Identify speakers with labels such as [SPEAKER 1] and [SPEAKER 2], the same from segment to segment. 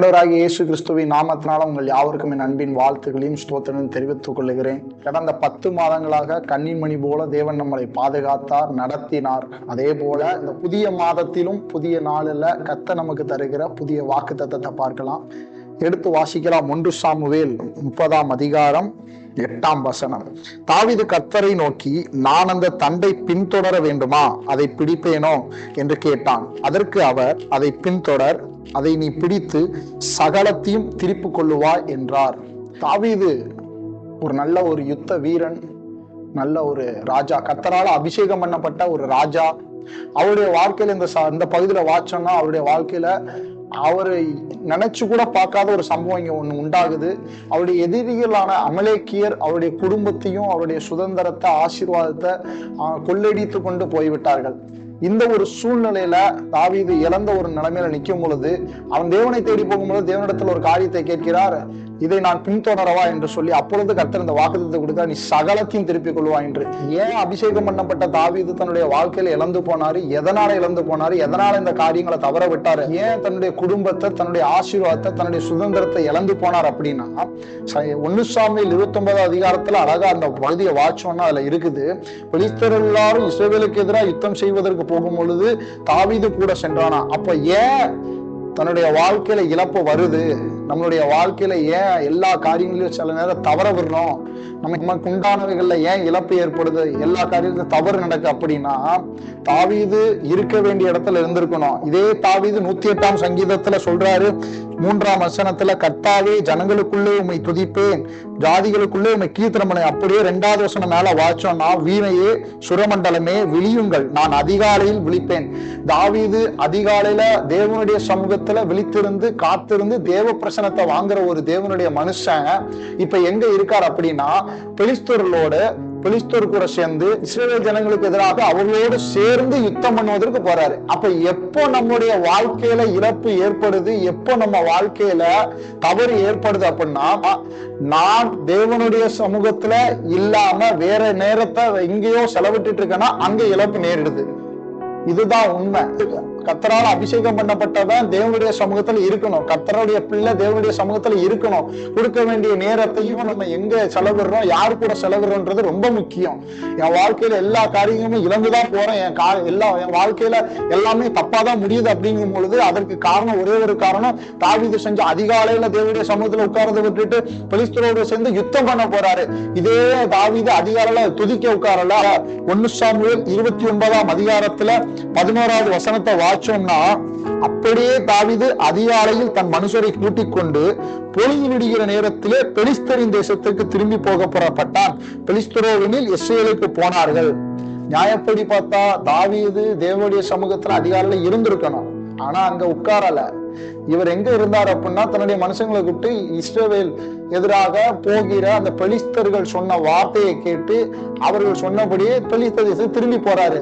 [SPEAKER 1] ஆண்டவராகிய இயேசு கிறிஸ்துவின் நாமத்தினால் உங்கள் யாவருக்கும் என் அன்பின் வாழ்த்துக்களையும் ஸ்தோத்திரத்தையும் தெரிவித்துக் கொள்கிறேன். கடந்த பத்து மாதங்களாக கன்னிமணி போல தேவன் நம்மளை பாதுகாத்தார் நடத்தினார். அதே போல இந்த புதிய மாதத்திலும் புதிய நாளில் கத்த நமக்கு தருகிற புதிய வாக்கு தத்தத்தை பார்க்கலாம். எடுத்து வாசிக்கலாம் ஒன்று சாமுவேல் முப்பதாம் அதிகாரம். எட்டாம் வசனம். தாவீது கத்தரை நோக்கி நான் அந்த தண்டை பின்தொடர வேண்டுமா? அதை பிடிப்பேனோ? என்று கேட்டான். அதற்கு அவர் அதை பின்தொடர். அதை நீ பிடித்து சகலத்தையும் திருப்பிக் கொள்ளுவாய் என்றார். தாவீது ஒரு நல்ல ஒரு யுத்த வீரன் நல்ல ஒரு ராஜா. கத்தரால் அபிஷேகம் பண்ணப்பட்ட ஒரு ராஜா. அவருடைய வாழ்க்கையில இந்த இந்த பகுதியில வாச்சோம்னா அவருடைய வாழ்க்கையில அவரை நினைச்சு கூட பார்க்காத ஒரு சம்பவம் இங்க ஒண்ணு உண்டாகுது. அவருடைய எதிரிகளான அமலேக்கியர் அவருடைய குடும்பத்தையும் அவருடைய சுதந்திரத்தை ஆசீர்வாதத்தை கொள்ளடித்து கொண்டு போய்விட்டார்கள். இந்த ஒரு சூழ்நிலையில தாவீது இழந்த ஒரு நிலைமையில நிற்கும் பொழுது அவன் தேவனை தேடி போகும்போது தேவனிடத்தில் ஒரு காரியத்தை கேட்கிறார். இதை நான் பின்தொடரவா என்று சொல்லி அப்பொழுது கர்த்தர் இந்த வாக்குத்தத்தை கொடுத்தா நீ சகலத்தையும் திருப்பிக் கொள்வா என்று. ஏன் அபிஷேகம் பண்ணப்பட்ட தாவீது தன்னுடைய வாழ்க்கையில இழந்து போனாரு? எதனால இழந்து போனாரு? எதனால இந்த காரியங்களை தவற விட்டாரு? ஏன் தன்னுடைய குடும்பத்தை தன்னுடைய ஆசீர்வாதத்தை தன்னுடைய சுதந்திரத்தை இழந்து போனார் அப்படின்னா ச- ஒன்னு சாமியில் இருபத்தி ஒன்பதாம் அதிகாரத்துல அழகா அந்த பகுதியை வாட்சோம்னா அதுல இருக்குது. பெலிஸ்தர் எல்லாரும் இஸ்ரவேலுக்கு எதிராக யுத்தம் செய்வதற்கு போகும் பொழுது தாவீது கூட சென்றானா? அப்ப ஏன் தன்னுடைய வாழ்க்கையில இழப்பு வருது? நம்மளுடைய வாழ்க்கையில ஏன் எல்லா காரியங்களையும் சில நேரம் தவற விடுறோம்? நமக்கு உண்டானவைகள்ல ஏன் இழப்பு ஏற்படுது? எல்லா காரியத்திலும் தவறு நடக்கு அப்படின்னா தாவீது இருக்க வேண்டிய இடத்துல இருந்திருக்கணும். இதே தாவீது நூத்தி எட்டாம் சங்கீதத்துல சொல்றாரு மூன்றாம் வசனத்துல கர்த்தாவே ஜனங்களுக்குள்ளே உண்மை துதிப்பேன். ஜாதிகளுக்குள்ளே உண்மை கீர்த்தனமனை அப்படியே ரெண்டாவது வசனம் மேல வாச்சோம்னா வீணையே சுரமண்டலமே விழியுங்கள். நான் அதிகாலையில் விழிப்பேன். தாவீது அதிகாலையில தேவனுடைய சமூகத்துல விழித்திருந்து காத்திருந்து தேவ தரிசனத்தை வாங்குற ஒரு தேவனுடைய மனுஷன். இப்ப எங்க இருக்கார் அப்படின்னா பெலிஸ்தர்களோட பெலிஸ்தர் கூட சேர்ந்து இஸ்ரேல் ஜனங்களுக்கு எதிராக அவர்களோடு சேர்ந்து யுத்தம் பண்ணுவதற்கு போறாரு. அப்ப எப்போ நம்முடைய வாழ்க்கையில இழப்பு ஏற்படுது எப்போ நம்ம வாழ்க்கையில தவறு ஏற்படுது அப்படின்னா நான் தேவனுடைய சமூகத்துல இல்லாம வேற நேரத்தை எங்கேயோ செலவிட்டுட்டு இருக்கேன்னா அங்க இழப்பு நேரிடுது. இதுதான் உண்மை. கத்தரால் அபிஷேகம் பண்ணப்பட்டதான் தேவனுடைய சமூகத்துல இருக்கணும். கத்தருடைய பிள்ளை தேவனுடைய சமூகத்துல இருக்கணும். கொடுக்க வேண்டிய நேரத்தையும் நம்ம எங்க செலவிடுறோம் யாரு கூட செலவிடுறோன்றது ரொம்ப முக்கியம். என் வாழ்க்கையில எல்லா காரியங்களும் இழந்துதான் போறேன். என் கா எல்லா என் வாழ்க்கையில எல்லாமே தப்பா தான் முடியுது அப்படிங்கும் பொழுது அதற்கு காரணம் ஒரே ஒரு காரணம் தாவீது செஞ்ச அதிகாலையில தேவனுடைய சமூகத்துல உட்கார்ந்து விட்டுட்டு பெலிஸ்தரோடு சேர்ந்து யுத்தம் பண்ண போறாரு. இதே தாவீது அதிகாலையில துதிக்க உட்காரல. ஒன்னு சாமுவேல் இருபத்தி ஒன்பதாம் அதிகாரத்துல பதினோராவது வசனத்தை பார்த்தோம்னா அப்படியே தாவிது அதிகாலையில் தன் மனுஷரை கூட்டிக் கொண்டு பொழுது விடுகிற நேரத்திலே பெலிஸ்தரின் தேசத்துக்கு திரும்பி போக புறப்பட்டான். பெலிஸ்தரோவெனில் இஸ்ரேலுக்கு போனார்கள். நியாயப்படி பார்த்தா தாவீது தேவனுடைய சமூகத்துல அதிகாரில இருந்திருக்கணும். ஆனா அங்க உட்காரல. இவர் எங்க இருந்தார் அப்படின்னா தன்னுடைய மனுஷங்களை கூப்பிட்டு இஸ்ரேவேல் எதிராக போகிற அந்த பெலிஸ்தர்கள் சொன்ன வார்த்தையை கேட்டு அவர்கள் சொன்னபடியே பெலிஸ்தர் திரும்பி போறாரு.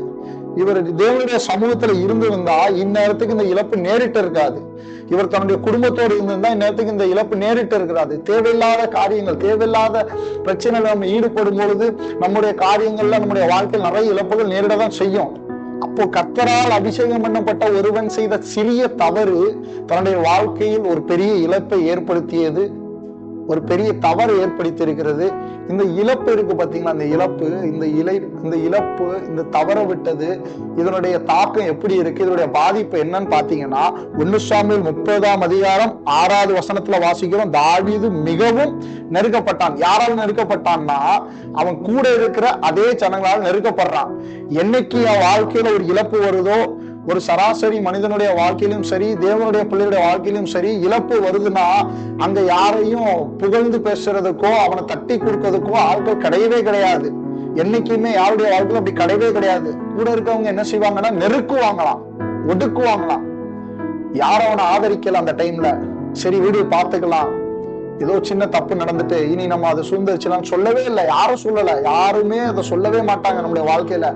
[SPEAKER 1] இவர் தேவனுடைய சமூகத்துல இருந்திருந்தா இந்நேரத்துக்கு இந்த இழப்பு நேரிட்டு இருக்காது. இவர் தன்னுடைய குடும்பத்தோடு இருந்திருந்தா இந்நேரத்துக்கு இந்த இழப்பு நேரிட்டு இருக்கிறாது தேவையில்லாத காரியங்கள் தேவையில்லாத பிரச்சனைகள் நம்ம ஈடுபடும் பொழுது நம்முடைய காரியங்கள்ல நம்முடைய வாழ்க்கையில் நிறைய இழப்புகள் நேரிடதான் செய்யும். அப்போ கத்தரால் அபிஷேகம் பண்ணப்பட்ட ஒருவன் செய்த சிறிய தவறு தன்னுடைய வாழ்க்கையில் ஒரு பெரிய இழப்பை ஏற்படுத்தியது. ஒரு பெரிய தவறு ஏற்படுத்தி இருக்கிறது இந்த இழப்பு இருக்கு பாத்தீங்களா? இந்த இழப்பு இந்த இலை இந்த இழப்பு இந்த தவற விட்டது இதனுடைய தாக்கம் எப்படி இருக்கு இதனுடைய பாதிப்பு என்னன்னு பாத்தீங்கன்னா ஒன்னு சாமியில் முப்பதாம் அதிகாரம் ஆறாவது வசனத்துல வாசிக்கிறோம். தாவீது மிகவும் நெருக்கப்பட்டான். யாரால் நெருக்கப்பட்டான்னா அவன் கூட இருக்கிற அதே ஜனங்களால் நெருக்கப்படுறான். என்னைக்கு என் வாழ்க்கையில ஒரு இழப்பு வருதோ ஒரு சராசரி மனிதனுடைய வாழ்க்கையிலும் சரி தேவனுடைய பிள்ளையுடைய வாழ்க்கையிலும் சரி இழப்பு வருதுன்னா அங்க யாரையும் புகழ்ந்து பேசுறதுக்கோ அவனை தட்டி கொடுக்கறதுக்கோ ஆட்கள் கிடையவே கிடையாது. என்னைக்குமே யாருடைய வாழ்க்கையில அப்படி கிடையவே கிடையாது. கூட இருக்கவங்க என்ன செய்வாங்கன்னா நெருக்குவாங்களாம் ஒடுக்குவாங்களாம். யாரும் அவனை ஆதரிக்கல அந்த டைம்ல சரி வீடு பார்த்துக்கலாம். ஏதோ சின்ன தப்பு நடந்துட்டு இனி நம்ம அதை சுந்தரிச்சலாம் சொல்லவே இல்லை. யாரும் சொல்லல. யாருமே அதை சொல்லவே மாட்டாங்க நம்முடைய வாழ்க்கையில.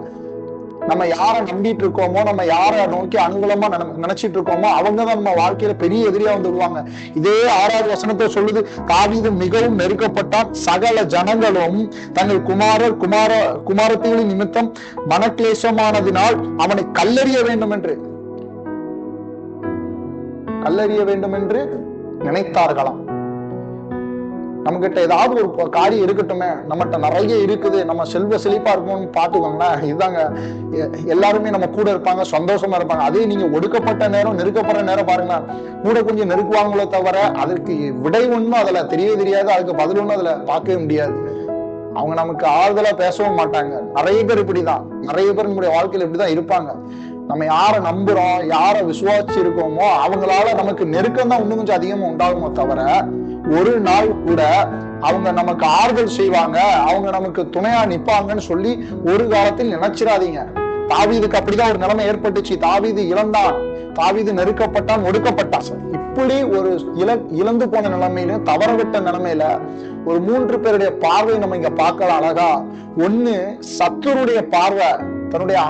[SPEAKER 1] நம்ம யாரை நம்பிட்டு இருக்கோமோ நம்ம யாரை நோக்கி அனுகூலமா நினைச்சிட்டு இருக்கோமோ அவங்க தான் நம்ம வாழ்க்கையில பெரிய எதிரியா வந்துடுவாங்க இதே ஆறாவது வசனத்தை சொல்லுது தாவீது மிகவும் நெருக்கப்பட்டான். சகல ஜனங்களும் தங்கள் குமாரர் குமார குமாரத்திகளின் நிமித்தம் மனக்லேசமானதினால் அவனை கல்லறிய வேண்டும் என்று கல்லறிய வேண்டும் என்று நினைத்தார்களாம். நம்ம கிட்ட ஏதாவது ஒரு காரியம் இருக்கட்டுமே நம்மகிட்ட நிறைய இருக்குது நம்ம செல்வ செழிப்பா இருக்கணும்னு பாத்துக்கோங்களேன் இதுதாங்க. எ- எல்லாருமே நம்ம கூட இருப்பாங்க சந்தோஷமா இருப்பாங்க. அதே நீங்க ஒடுக்கப்பட்ட நேரம் நெருக்கப்படுற நேரம் பாருங்க. கூட கொஞ்சம் நெருக்குவாங்களோ தவிர அதற்கு விடை ஒண்ணும் அதுல தெரியவே தெரியாது. அதுக்கு பதில் ஒண்ணும் அதுல பார்க்கவே முடியாது. அவங்க நமக்கு ஆறுதலா பேசவும் மாட்டாங்க. நிறைய பேர் இப்படிதான். நிறைய பேர் நம்முடைய வாழ்க்கையில இப்படிதான் இருப்பாங்க. நம்ம யாரை நம்புறோம் யாரை விசுவாசிச்சு இருக்கோமோ அவங்களால நமக்கு நெருக்கம் தான் இன்னும் கொஞ்சம் அதிகமா உண்டாகுமோ தவிர ஒரு நாள் கூட அவங்க நமக்கு ஆறுதல் செய்வாங்க அவங்க நமக்கு துணையா நிப்பாங்கன்னு சொல்லி ஒரு காலத்தில் நினைச்சிடாதீங்க. தாவீதுக்கு அப்படிதான் ஒரு நிலைமை ஏற்பட்டுச்சு. தாவீது இழந்தான் தாவீது நெருக்கப்பட்டான் ஒடுக்கப்பட்டான். இப்படி ஒரு இழ இழந்து போன நிலைமையில தவறவிட்ட நிலைமையில ஒரு மூன்று பேருடைய பார்வை நம்ம இங்க பார்க்கலாம் அழகா. ஒண்ணு சத்துருடைய பார்வை தன்னுடைய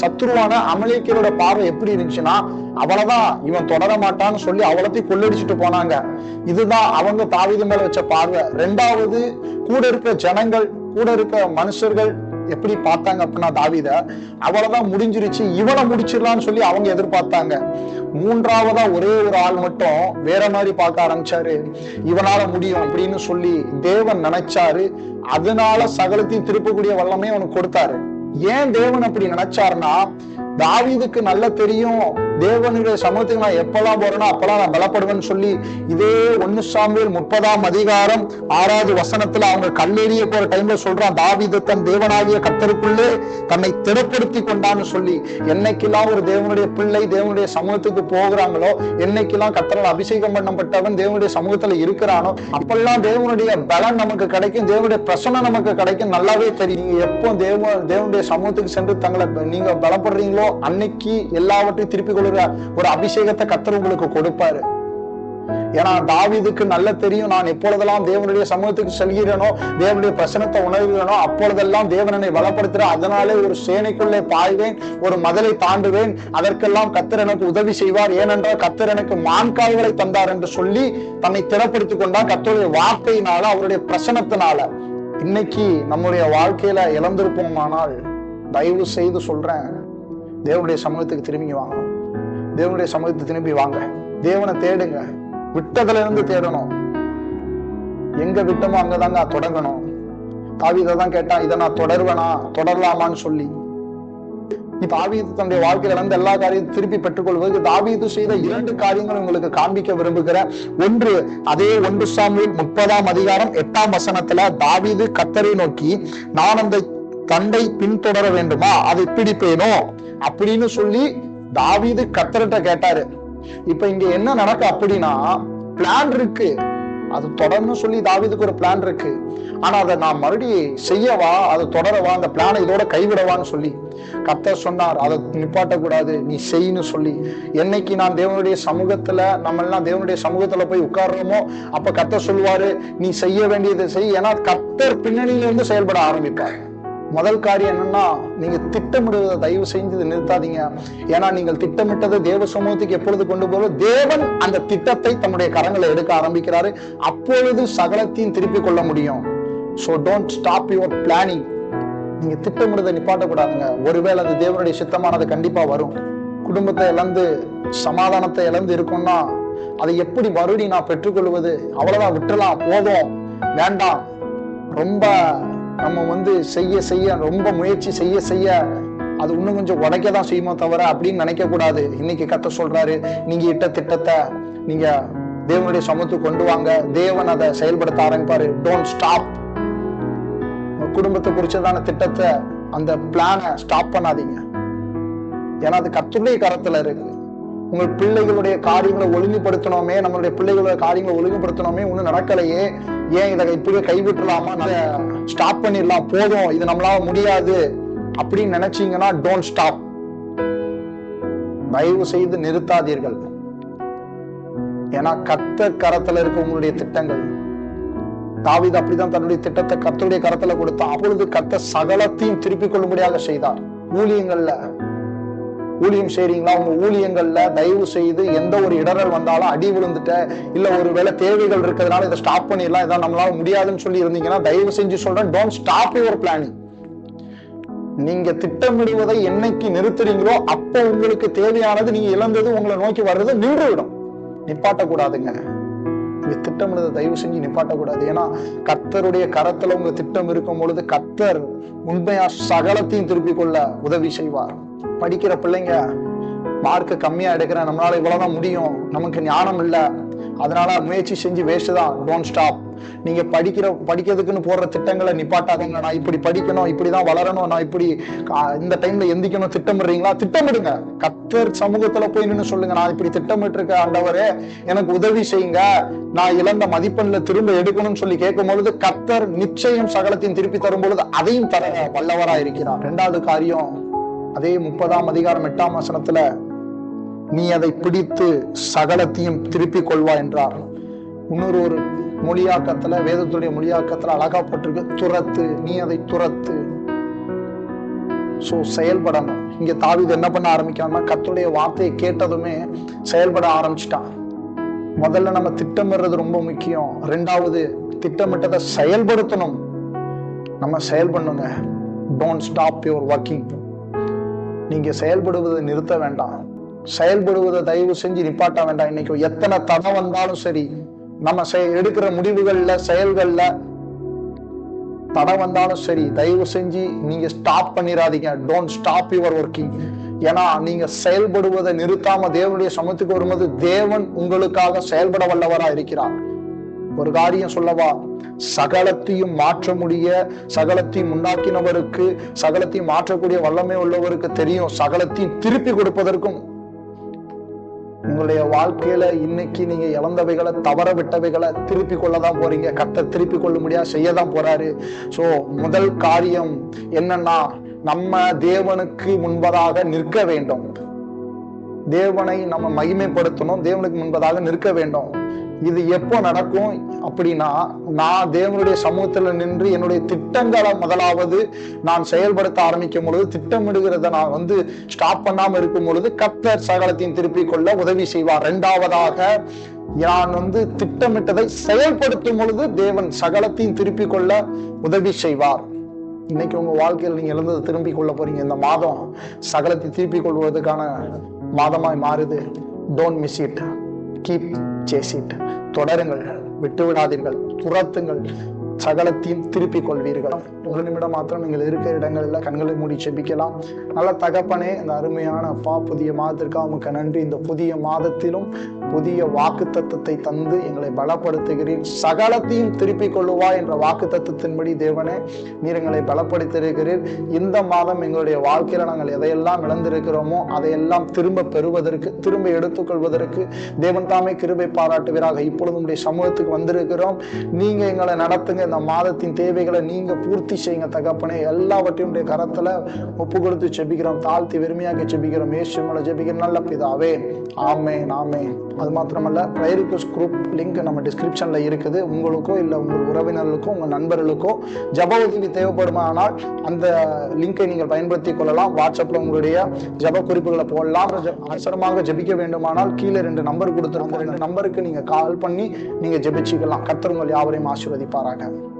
[SPEAKER 1] சத்துருவான அமலேக்கியரோட பார்வை எப்படி இருந்துச்சுன்னா அவளதான் இவன் தொடர மாட்டான்னு சொல்லி அவளத்தையும் கொள்ளடிச்சிட்டு போனாங்க. இதுதான் அவங்க தாவீது மேல வச்ச பார்வை. ரெண்டாவது கூட இருக்க ஜனங்கள் கூட இருக்க மனுஷர்கள் எப்படி பார்த்தாங்க அப்படின்னா தாவித அவ்வளவுதான் முடிஞ்சிருச்சு இவனை முடிச்சிடலாம்னு சொல்லி அவங்க எதிர்பார்த்தாங்க. மூன்றாவதா ஒரே ஒரு ஆள் மட்டும் வேற மாதிரி பார்க்க ஆரம்பிச்சாரு. இவனால முடியும் அப்படின்னு சொல்லி தேவன் நினைச்சாரு. அதனால சகலத்தையும் திருப்பக்கூடிய வல்லமே அவனுக்கு கொடுத்தாரு. ஏன் தேவன் அப்படி நினைச்சாருன்னா தாவிதுக்கு நல்லா தெரியும் தேவனுடைய சமூகத்துக்கு நான் எப்பெல்லாம் போறேனோ அப்பெல்லாம் நான் பலப்படுவேன்னு சொல்லி இதே ஒன்னு சாமியில் முப்பதாம் அதிகாரம் ஆறாவது வசனத்துல அவங்க கல்லெறிய போற டைம்ல சொல்றான் தாவிது தன் தேவனாகிய கத்தருக்குள்ளே தன்னை திடப்படுத்தி கொண்டான்னு சொல்லி. என்னைக்கெல்லாம் ஒரு தேவனுடைய பிள்ளை தேவனுடைய சமூகத்துக்கு போகிறாங்களோ என்னைக்கெல்லாம் கத்தரால் அபிஷேகம் பண்ணப்பட்டவன் தேவனுடைய சமூகத்துல இருக்கிறானோ அப்பெல்லாம் தேவனுடைய பலன் நமக்கு கிடைக்கும் தேவனுடைய பிரசனம் நமக்கு கிடைக்கும். நல்லாவே தெரியும். எப்போ தேவ தேவனுடைய சமூகத்துக்கு சென்று தங்களை நீங்க பலப்படுறீங்களோ அன்னைக்கு எல்லாவற்றையும் திருப்பி கொள்கிற ஒரு அபிஷேகத்தை கத்தர் உங்களுக்கு கொடுப்பாரு. ஏன்னா தாவிதுக்கு நல்ல தெரியும் நான் எப்பொழுதெல்லாம் தேவனுடைய சமூகத்துக்கு செல்கிறேனோ தேவனுடைய பிரசனத்தை உணர்கிறேனோ அப்பொழுதெல்லாம் தேவனனை பலப்படுத்துறேன் அதனாலே ஒரு சேனைக்குள்ளே பாய்வேன் ஒரு மதலை தாண்டுவேன். அதற்கெல்லாம் கத்தர் எனக்கு உதவி செய்வார். ஏனென்றால் கத்தர் எனக்கு மான்காய்களை தந்தார் என்று சொல்லி தன்னை திறப்படுத்திக் கொண்டார் கத்தருடைய வார்த்தையினால அவருடைய பிரசனத்தினால. இன்னைக்கு நம்முடைய வாழ்க்கையில இழந்திருப்போமானால் தயவு செய்து சொல்றேன் தேவனுடைய சமூகத்துக்கு திரும்பி வாங்கணும் தேவனுடைய சமூகத்தை திரும்பி வாங்க. தேவனை தேடுங்க. விட்டதுல இருந்து தேடணும். எங்க விட்டமோ அங்கதாங்க தொடங்கணும். தாவீதை தான் கேட்டான் இதை நான் தொடர்வேனா? தொடரலாமான்னு சொல்லி. இப்ப தாவீது தன்னுடைய வாழ்க்கையில இருந்து எல்லா காரியத்தையும் திருப்பி பெற்றுக்கொள்வதற்கு தாவீது செய்த இரண்டு காரியங்கள் உங்களுக்கு காண்பிக்க விரும்புகிறேன். ஒன்று அதே ஒன்று சாமியில் முப்பதாம் அதிகாரம் எட்டாம் வசனத்துல தாவீது கத்தரை நோக்கி நான் அந்த தண்டை பின்தொடர வேண்டுமா? அதை பிடிப்பேனோ? அப்படின்னு சொல்லி தாவீது கத்தர்கிட்ட கேட்டாரு. இப்ப இங்க என்ன நடக்கு அப்படின்னா பிளான் இருக்கு. அது தொடரணும் சொல்லி தாவீதுக்கு ஒரு பிளான் இருக்கு. ஆனா அதை நான் மறுபடியும் செய்யவா அதை தொடரவா அந்த பிளானை இதோட கைவிடவான்னு சொல்லி. கத்தர் சொன்னார் அதை நிப்பாட்ட கூடாது நீ செய்யன்னு சொல்லி. என்னைக்கு நான் தேவனுடைய சமூகத்துல நம்ம எல்லாம் தேவனுடைய சமூகத்துல போய் உட்கார்றோமோ அப்ப கத்த சொல்லுவாரு நீ செய்ய வேண்டியதை செய். ஏன்னா கத்தர் பின்னணியில இருந்து செயல்பட ஆரம்பிப்பார். முதல் காரியம் என்னன்னா நீங்க திட்டமிடுவதை தயவு செஞ்சு நிறுத்தாதீங்க. ஏன்னா நீங்கள் திட்டமிட்டதை தேவ சமூகத்துக்கு எப்பொழுது கொண்டு போக தேவன் அந்த திட்டத்தை தன்னுடைய கரங்களை எடுக்க ஆரம்பிக்கிறாரு. அப்பொழுது சகலத்தையும் திருப்பிக் கொள்ள முடியும். So don't stop your planning நீங்க திட்டமிடுவதை நிப்பாட்டக்கூடாதுங்க. ஒருவேளை அது தேவனுடைய சித்தமானது கண்டிப்பா வரும். குடும்பத்தை இழந்து சமாதானத்தை இழந்து இருக்கும்னா அதை எப்படி மறுபடியும் நான் பெற்றுக்கொள்வது? அவ்வளவுதான் விட்டுறலாம் போதும். வேண்டாம். ரொம்ப நம்ம வந்து செய்ய செய்ய ரொம்ப முயற்சி செய்ய செய்ய அது இன்னும் கொஞ்சம் உடைக்க தான் செய்யுமோ தவிர அப்படின்னு நினைக்க கூடாது இன்னைக்கு கத்த சொல்றாரு நீங்க இட்ட திட்டத்தை நீங்க தேவனுடைய சமத்து கொண்டு வாங்க. தேவன் அதை செயல்படுத்த ஆரம்பிப்பாரு. டோன்ட் ஸ்டாப் குடும்பத்தை குறிச்சதான திட்டத்தை அந்த பிளானை ஸ்டாப் பண்ணாதீங்க. ஏன்னா அது கத்துடைய கரத்துல இருக்கு உங்கள் பிள்ளைகளுடைய காரியங்களை ஒழுங்குபடுத்தணுமே நம்மளுடைய பிள்ளைகளுடைய காரியங்களை ஒழுங்குபடுத்தணுமே ஒண்ணும் நடக்கலையே. ஏன் இதை இப்படியே கைவிட்டுலாமா ஸ்டாப் பண்ணிடலாம் போதும். இது நம்மளால முடியாது. அப்படின்னு நினைச்சீங்கன்னா டோன்ட் ஸ்டாப் தயவு செய்து நிறுத்தாதீர்கள். ஏன்னா கத்த கரத்துல இருக்க உங்களுடைய திட்டங்கள். தாவித அப்படிதான் தன்னுடைய திட்டத்தை கத்தருடைய கரத்துல கொடுத்தான். அப்பொழுது கத்த சகலத்தையும் திருப்பிக் கொள்ளும்படியாக செய்தார். ஊழியங்கள்ல ஊழியம் செய்றீங்களா? உங்க ஊழியங்கள்ல தயவு செய்து எந்த ஒரு இடரல் வந்தாலும் அடி விழுந்துட்ட இல்ல ஒரு வேலை தேவைகள் இருக்கிறதுனால இதை ஸ்டாப் பண்ணிடலாம் இதான் நம்மளால முடியாதுன்னு சொல்லி இருந்தீங்கன்னா தயவு செஞ்சு சொல்றேன் டோன்ட் ஸ்டாப் யுவர் பிளானிங் நீங்க திட்டமிடுவதை என்னைக்கு நிறுத்துறீங்களோ அப்போ உங்களுக்கு தேவையானது நீங்க இழந்தது உங்களை நோக்கி வர்றது நின்றுவிடும். நிப்பாட்ட கூடாதுங்க நீங்க திட்டமிடுறதை தயவு செஞ்சு நிப்பாட்டக்கூடாது. ஏன்னா கர்த்தருடைய கரத்துல உங்க திட்டம் இருக்கும் பொழுது கர்த்தர் உண்மையா சகலத்தையும் திருப்பிக் கொள்ள உதவி செய்வார். படிக்கிற பிள்ளைங்க மார்க்கு கம்மியா எடுக்கிறேன் நம்மளால இவ்வளவுதான் முடியும். நமக்கு ஞானம் இல்ல. அதனால முயற்சி செஞ்சு வேஸ்ட் தான். டோன்ட் ஸ்டாப் நீங்க படிக்கிற படிக்கிறதுக்குன்னு போடுற திட்டங்களை நிப்பாட்டாதீங்க. நான் இப்படி படிக்கணும் இப்படிதான் வளரணும். நான் இப்படி இந்த டைம்ல எந்திக்கணும் திட்டமிடுறீங்களா? திட்டமிடுங்க. கத்தர் சமூகத்துல போய் நின்னு சொல்லுங்க. நான் இப்படி திட்டமிட்டு இருக்க ஆண்டவரே. எனக்கு உதவி செய்யுங்க. நான் இழந்த மதிப்பெண்ல திரும்ப எடுக்கணும்னு சொல்லி கேட்கும் பொழுது கத்தர் நிச்சயம் சகலத்தையும் திருப்பி தரும் பொழுது அதையும் தர வல்லவரா இருக்கிறார் ரெண்டாவது காரியம் அதே முப்பதாம் அதிகாரம் எட்டாம் வசனத்துல நீ அதை பிடித்து சகலத்தையும் திருப்பிக் கொள்வா என்றார். இன்னொரு ஒரு மொழியாக்கத்துல வேதத்துடைய மொழியாக்கத்துல அழகா போட்டிருக்கு துரத்து நீ அதை துரத்து. சோ செயல்படணும். இங்க தாவீது என்ன பண்ண ஆரம்பிக்கான்னா கத்துடைய வார்த்தையை கேட்டதுமே செயல்பட ஆரம்பிச்சிட்டான். முதல்ல நம்ம திட்டமிடுறது ரொம்ப முக்கியம். ரெண்டாவது திட்டமிட்டதை செயல்படுத்தணும். நம்ம செயல்பண்ணுங்க டோன்ட் ஸ்டாப் யுவர் ஒர்க்கிங் நீங்க செயல்படுவதை நிறுத்த வேண்டாம். செயல்படுவதை தயவு செஞ்சு நிப்பாட்ட வேண்டாம். இன்னைக்கு எத்தனை தடை வந்தாலும் சரி நம்ம எடுக்கிற முடிவுகள்ல செயல்கள்ல தடை வந்தாலும் சரி தயவு செஞ்சு நீங்க ஸ்டாப் பண்ணிடாதீங்க டோன்ட் ஸ்டாப் யுவர் ஒர்க்கிங் ஏன்னா நீங்க செயல்படுவதை நிறுத்தாம தேவனுடைய சமத்துக்கு வரும்போது தேவன் உங்களுக்காக செயல்பட வல்லவரா இருக்கிறார். ஒரு காரியம் சொல்லவா? சகலத்தையும் மாற்ற முடிய சகலத்தையும் உண்டாக்கினவருக்கு சகலத்தையும் மாற்றக்கூடிய வல்லமை உள்ளவருக்கு தெரியும். சகலத்தையும் திருப்பி கொடுப்பதற்கும். உங்களுடைய வாழ்க்கையில இன்னைக்கு நீங்க இழந்தவைகளை தவற விட்டவைகளை திருப்பி கொள்ளதான் போறீங்க. கத்த திருப்பி கொள்ள முடியாது செய்யதான் போறாரு. சோ முதல் காரியம் என்னன்னா நம்ம தேவனுக்கு முன்பதாக நிற்க வேண்டும். தேவனை நம்ம மகிமைப்படுத்தணும். தேவனுக்கு முன்பதாக நிற்க வேண்டும். இது எப்போ நடக்கும்? அப்படின்னா நான் தேவனுடைய சமூகத்துல நின்று என்னுடைய திட்டங்களை முதலாவது நான் செயல்படுத்த ஆரம்பிக்கும் பொழுது திட்டமிடுகிறத நான் வந்து ஸ்டாப் பண்ணாம இருக்கும் பொழுது கத்தர் சகலத்தையும் திருப்பிக் கொள்ள உதவி செய்வார். இரண்டாவதாக நான் வந்து திட்டமிட்டதை செயல்படுத்தும் பொழுது தேவன் சகலத்தையும் திருப்பிக் கொள்ள உதவி செய்வார். இன்னைக்கு உங்க வாழ்க்கையில் நீங்க இழந்ததை திரும்பி கொள்ள போறீங்க. இந்த மாதம் சகலத்தை திருப்பிக் கொள்வதற்கான மாதமாய் மாறுது. Don't miss it keep chase it தொடருங்கள். விட்டு விடாதீர்கள் துரத்துங்கள். சகலத்தையும் திருப்பிக் கொள்வீர்கள். ஒரு நிமிடம் மாத்திரம் நீங்கள் இருக்கிற இடங்களில் கண்களை மூடி செபிக்கலாம். நல்ல தகப்பனே இந்த அருமையான அப்பா புதிய மாதத்திற்காக உமக்கு நன்றி. இந்த புதிய மாதத்திலும் புதிய வாக்கு தத்துவத்தை தந்து எங்களை பலப்படுத்துகிறீர். சகலத்தையும் திருப்பிக் கொள்ளுவா என்ற வாக்கு தத்துவத்தின்படி தேவனே நீர் எங்களை பலப்படுத்தியிருக்கிறீர். இந்த மாதம் எங்களுடைய வாழ்க்கையில நாங்கள் எதையெல்லாம் இழந்திருக்கிறோமோ அதையெல்லாம் திரும்ப பெறுவதற்கு திரும்ப எடுத்துக்கொள்வதற்கு தேவன் தாமே கிருபை பாராட்டுவீராக. இப்பொழுது உடைய சமூகத்துக்கு வந்திருக்கிறோம். நீங்க எங்களை நடத்துங்க. இந்த மாதத்தின் தேவைகளை நீங்க பூர்த்தி செய்யுங்க தகப்பனே. எல்லாவற்றையும் கரத்துல ஒப்பு கொடுத்து செபிக்கிறோம். தாழ்த்தி வெறுமையாக ஜெபிக்கிறோம் ஏசுமலை ஜெபிக்கிற நல்ல பிதாவே. ஆமே நாமே அது மாத்திரமல்ல ப்ரையர் ரிக்வஸ்ட் குரூப் லிங்க் நம்ம டிஸ்கிரிப்ஷனில் இருக்குது. உங்களுக்கோ இல்லை உங்கள் உறவினர்களுக்கோ உங்கள் நண்பர்களுக்கோ ஜப உதவி தேவைப்படுமானால் அந்த லிங்கை நீங்கள் பயன்படுத்தி கொள்ளலாம். வாட்ஸ்அப்பில் உங்களுடைய ஜப குறிப்புகளை போடலாம். ஜ- அவசரமாக ஜபிக்க வேண்டுமானால் கீழே ரெண்டு நம்பர் கொடுத்துருக்கோம் ரெண்டு நம்பருக்கு நீங்கள் கால் பண்ணி நீங்கள் ஜபிச்சுக்கலாம். கர்த்தர் உங்கள் யாவரையும் ஆசீர்வதிப்பாராக.